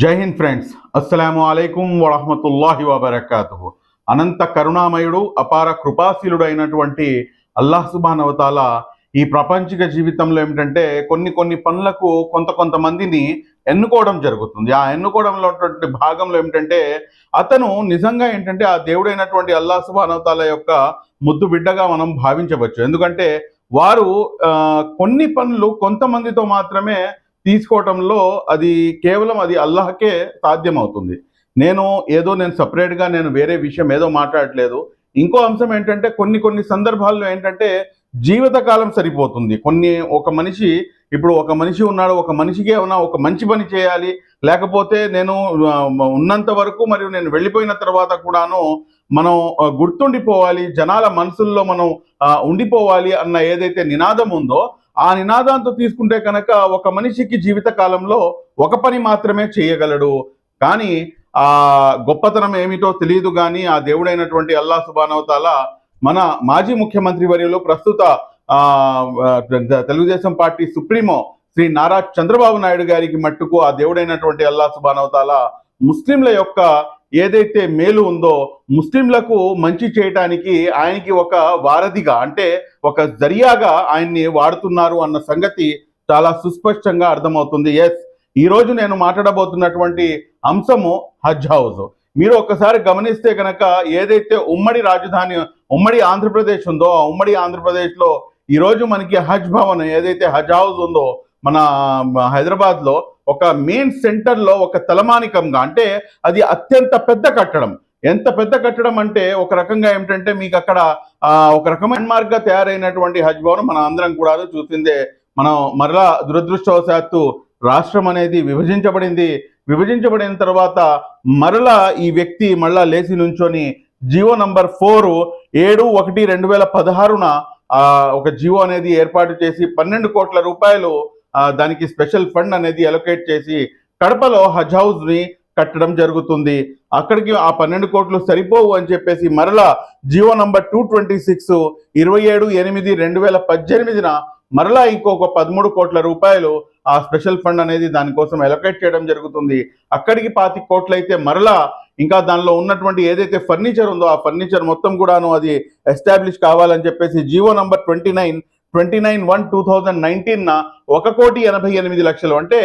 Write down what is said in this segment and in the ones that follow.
జై హింద్ ఫ్రెండ్స్. అస్సలాము అలైకుం వరహమతుల్లాహి వబర్కాతు అనంత కరుణామయుడు అపార కృపాశీలుడు అయినటువంటి అల్లాహ్ సుబానవతాల ఈ ప్రపంచిక జీవితంలో ఏమిటంటే కొన్ని కొన్ని పనులకు కొంత కొంతమందిని ఎన్నుకోవడం జరుగుతుంది. ఆ ఎన్నుకోవడంలో ఉన్నటువంటి భాగంలో ఏమిటంటే అతను నిజంగా ఏంటంటే ఆ దేవుడైనటువంటి అల్లాహ్ సుబానవతాల యొక్క ముద్దు బిడ్డగా మనం భావించవచ్చు. ఎందుకంటే వారు కొన్ని పనులు కొంతమందితో మాత్రమే తీసుకోవటంలో అది కేవలం అది అల్లాహకే సాధ్యమవుతుంది. నేను ఏదో నేను సపరేట్గా నేను వేరే విషయం ఏదో మాట్లాడట్లేదు. ఇంకో అంశం ఏంటంటే కొన్ని కొన్ని సందర్భాల్లో ఏంటంటే జీవితకాలం సరిపోతుంది. కొన్ని ఒక మనిషి ఇప్పుడు ఒక మనిషి ఉన్నాడు ఒక మనిషికి ఏమైనా ఒక మంచి పని చేయాలి. లేకపోతే నేను ఉన్నంత వరకు మరియు నేను వెళ్ళిపోయిన తర్వాత కూడాను మనం గుర్తుండిపోవాలి. జనాల మనసుల్లో మనం ఉండిపోవాలి అన్న ఏదైతే నినాదం ఉందో ఆ నినాదంతో తీసుకుంటే కనుక ఒక మనిషికి జీవిత కాలంలో ఒక పని మాత్రమే చేయగలడు. కానీ ఆ గొప్పతనం ఏమిటో తెలియదు కానీ ఆ దేవుడైనటువంటి అల్లా సుబానవతాల మన మాజీ ముఖ్యమంత్రి వర్యులు ప్రస్తుత తెలుగుదేశం పార్టీ సుప్రీమో శ్రీ నారా చంద్రబాబు నాయుడు గారికి మట్టుకు ఆ దేవుడైనటువంటి అల్లా సుబానవతాల ముస్లింల యొక్క ఏదైతే మేలు ఉందో ముస్లింలకు మంచి చేయటానికి ఆయనకి ఒక వారధిగా అంటే ఒక జరియాగా ఆయన్ని వాడుతున్నారు అన్న సంగతి చాలా సుస్పష్టంగా అర్థమవుతుంది. ఎస్ ఈరోజు నేను మాట్లాడబోతున్నటువంటి అంశము హజ్ హౌస్. మీరు ఒక్కసారి గమనిస్తే కనుక ఏదైతే ఉమ్మడి రాజధాని ఉమ్మడి ఆంధ్రప్రదేశ్ ఉందో ఆ ఉమ్మడి ఆంధ్రప్రదేశ్లో ఈరోజు మనకి హజ్ భవన్ ఏదైతే హజ్ హౌస్ ఉందో మన హైదరాబాద్లో ఒక మెయిన్ సెంటర్లో ఒక తలమానికంగా అంటే అది అత్యంత పెద్ద కట్టడం. ఎంత పెద్ద కట్టడం అంటే ఒక రకంగా ఏమిటంటే మీకు అక్కడ ఒక రకమైన మార్గా తయారైనటువంటి హజ్ భవన్ మన అందరం కూడా చూసిందే. మనం మరలా దురదృష్టవశాత్తు రాష్ట్రం అనేది విభజించబడింది. విభజించబడిన తర్వాత మరలా ఈ వ్యక్తి మళ్ళా లేచి నుంచొని జియో నంబర్ ఫోర్ ఏడు ఒకటి రెండు వేల పదహారున ఒక జియో అనేది ఏర్పాటు చేసి పన్నెండు కోట్ల రూపాయలు దానికి స్పెషల్ ఫండ్ అనేది అలొకేట్ చేసి కడపలో హజ్ హౌస్ని కట్టడం జరుగుతుంది. అక్కడికి ఆ పన్నెండు కోట్లు సరిపోవు అని చెప్పేసి మరలా Jio number two twenty six ఇరవై ఏడు ఎనిమిది రెండు వేల పద్దెనిమిదిన మరలా ఇంకొక పదమూడు కోట్ల రూపాయలు ఆ స్పెషల్ ఫండ్ అనేది దానికోసం అలొకేట్ చేయడం జరుగుతుంది. అక్కడికి పాతి కోట్లు అయితే మరలా ఇంకా దానిలో ఉన్నటువంటి ఏదైతే ఫర్నిచర్ ఉందో ఆ ఫర్నిచర్ మొత్తం కూడాను అది ఎస్టాబ్లిష్ కావాలని చెప్పేసి Jio number twenty nine twenty nine one two thousand nineteen ఒక కోటి ఎనభై ఎనిమిది లక్షలు. అంటే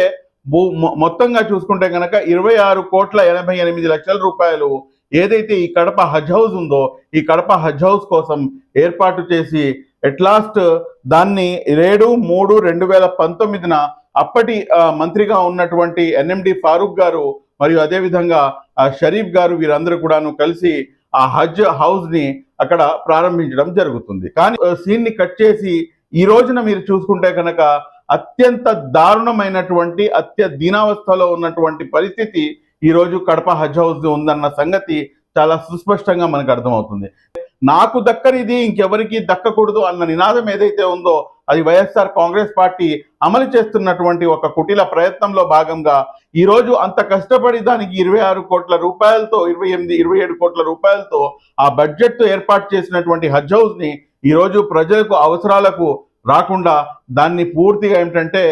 భూ- మొత్తంగా చూసుకుంటే కనుక ఇరవై ఆరు కోట్ల ఎనభై ఎనిమిది లక్షల రూపాయలు. ఏదైతే ఈ కడప హజ్ హౌస్ ఉందో ఈ కడప హజ్ హౌస్ కోసం ఏర్పాటు చేసి ఎట్ లాస్ట్ దాన్ని ఏడు మూడు రెండు వేల పంతొమ్మిదిన అప్పటి మంత్రిగా ఉన్నటువంటి ఎన్ఎండి ఫారూక్ గారు మరియు అదేవిధంగా షరీఫ్ గారు వీరందరూ కూడాను కలిసి ఆ హజ్ హౌస్ని అక్కడ ప్రారంభించడం జరుగుతుంది. కానీ సీన్ని కట్ చేసి ఈ రోజున మీరు చూసుకుంటే కనుక అత్యంత దారుణమైనటువంటి అత్య దీనావస్థలో ఉన్నటువంటి పరిస్థితి ఈ రోజు కడప హజ్ హౌస్ ఉందన్న సంగతి చాలా సుస్పష్టంగా మనకు అర్థమవుతుంది. నాకు దక్కనిది ఇంకెవరికి దక్కకూడదు అన్న నినాదం ఏదైతే ఉందో అది వైఎస్ఆర్ కాంగ్రెస్ పార్టీ అమలు చేస్తున్నటువంటి ఒక కుటిల ప్రయత్నంలో భాగంగా ఈరోజు అంత కష్టపడి దానికి ఇరవై ఆరు కోట్ల రూపాయలతో ఇరవై ఎనిమిది ఇరవై ఏడు కోట్ల రూపాయలతో ఆ బడ్జెట్తో ఏర్పాటు చేసినటువంటి హజ్ హౌస్ని ఈరోజు ప్రజలకు అవసరాలకు రాకుండా దాన్ని పూర్తిగా ఏమిటంటే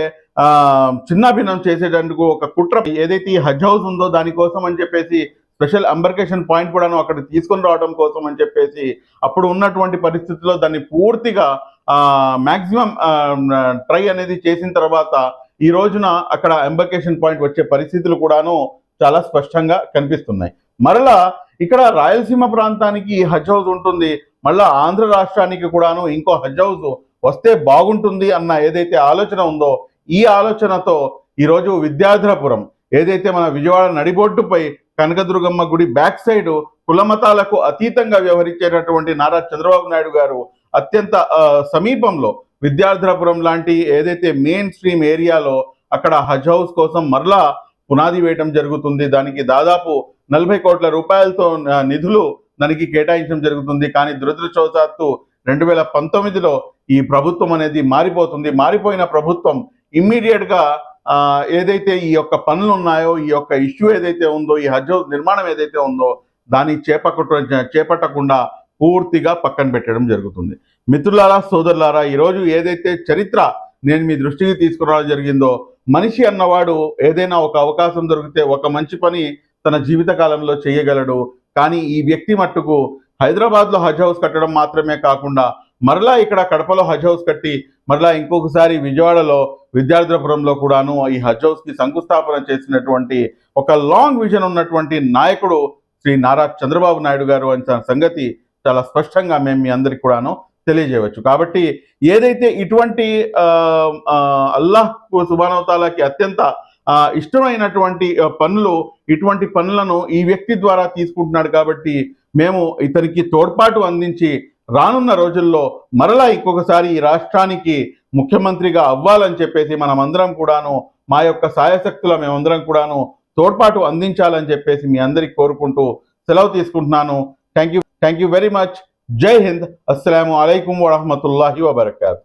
చిన్నాభిన్నం చేసేటందుకు ఒక కుట్ర ఏదైతే ఈ హజ్ హౌస్ ఉందో దానికోసం అని చెప్పేసి స్పెషల్ అంబర్కేషన్ పాయింట్ కూడాను అక్కడ తీసుకొని రావడం కోసం అని చెప్పేసి అప్పుడు ఉన్నటువంటి పరిస్థితుల్లో దాన్ని పూర్తిగా మ్యాక్సిమం ట్రై అనేది చేసిన తర్వాత ఈ రోజున అక్కడ ఎంబర్కేషన్ పాయింట్ వచ్చే పరిస్థితులు కూడాను చాలా స్పష్టంగా కనిపిస్తున్నాయి. మరలా ఇక్కడ రాయలసీమ ప్రాంతానికి హజ్ హౌస్ ఉంటుంది. మళ్ళా ఆంధ్ర రాష్ట్రానికి కూడాను ఇంకో హజ్ హౌస్ వస్తే బాగుంటుంది అన్న ఏదైతే ఆలోచన ఉందో ఈ ఆలోచనతో ఈరోజు విద్యాధరపురం ఏదైతే మన విజయవాడ నడిబొడ్డుపై కనకదుర్గమ్మ గుడి బ్యాక్ సైడ్ కులమతాలకు అతీతంగా వ్యవహరించేటటువంటి నారా చంద్రబాబు నాయుడు గారు అత్యంత సమీపంలో విద్యార్థులపురం లాంటి ఏదైతే మెయిన్ స్ట్రీమ్ ఏరియాలో అక్కడ హజ్ హౌస్ కోసం మరలా పునాది వేయటం జరుగుతుంది. దానికి దాదాపు నలభై కోట్ల రూపాయలతో నిధులు దానికి కేటాయించడం జరుగుతుంది. కానీ దురదృష్టవశాత్తు రెండు వేల పంతొమ్మిదిలో ఈ ప్రభుత్వం అనేది మారిపోతుంది. మారిపోయిన ప్రభుత్వం ఇమ్మీడియట్గా ఏదైతే ఈ యొక్క పనులు ఉన్నాయో ఈ యొక్క ఇష్యూ ఏదైతే ఉందో ఈ హజ్ నిర్మాణం ఏదైతే ఉందో దాన్ని చేపట్ట చేపట్టకుండా పూర్తిగా పక్కన పెట్టడం జరుగుతుంది. మిత్రులారా సోదరులారా ఈరోజు ఏదైతే చరిత్ర నేను మీ దృష్టికి తీసుకురావడం జరిగిందో మనిషి అన్నవాడు ఏదైనా ఒక అవకాశం దొరికితే ఒక మంచి పని తన జీవిత కాలంలో చేయగలడు. కానీ ఈ వ్యక్తి మట్టుకు హైదరాబాద్లో హజ్ హౌస్ కట్టడం మాత్రమే కాకుండా మరలా ఇక్కడ కడపలో హజ్ హౌస్ కట్టి మరలా ఇంకొకసారి విజయవాడలో విద్యార్థులపురంలో కూడాను ఈ హజ్ హౌస్కి శంకుస్థాపన చేసినటువంటి ఒక లాంగ్ విజన్ ఉన్నటువంటి నాయకుడు శ్రీ నారా చంద్రబాబు నాయుడు గారు అనే సంగతి చాలా స్పష్టంగా మేము మీ అందరికి కూడాను తెలియజేయవచ్చు. కాబట్టి ఏదైతే ఇటువంటి అల్లాహ్ సుబానవతాలకి అత్యంత ఇష్టమైనటువంటి పనులు ఇటువంటి పనులను ఈ వ్యక్తి ద్వారా తీసుకుంటున్నాడు కాబట్టి మేము ఇతనికి తోడ్పాటు అందించి రానున్న రోజుల్లో మరలా ఇంకొకసారి ఈ రాష్ట్రానికి ముఖ్యమంత్రిగా అవ్వాలని చెప్పేసి మనమందరం కూడాను మా యొక్క సాయశక్తుల మేమందరం కూడాను తోడ్పాటు అందించాలని చెప్పేసి మీ అందరికి కోరుకుంటూ సెలవు తీసుకుంటున్నాను. Thank you thank you very much. Jai Hind. అస్సలం అయికం వరహమతుల్లాహి వబర్కాతు.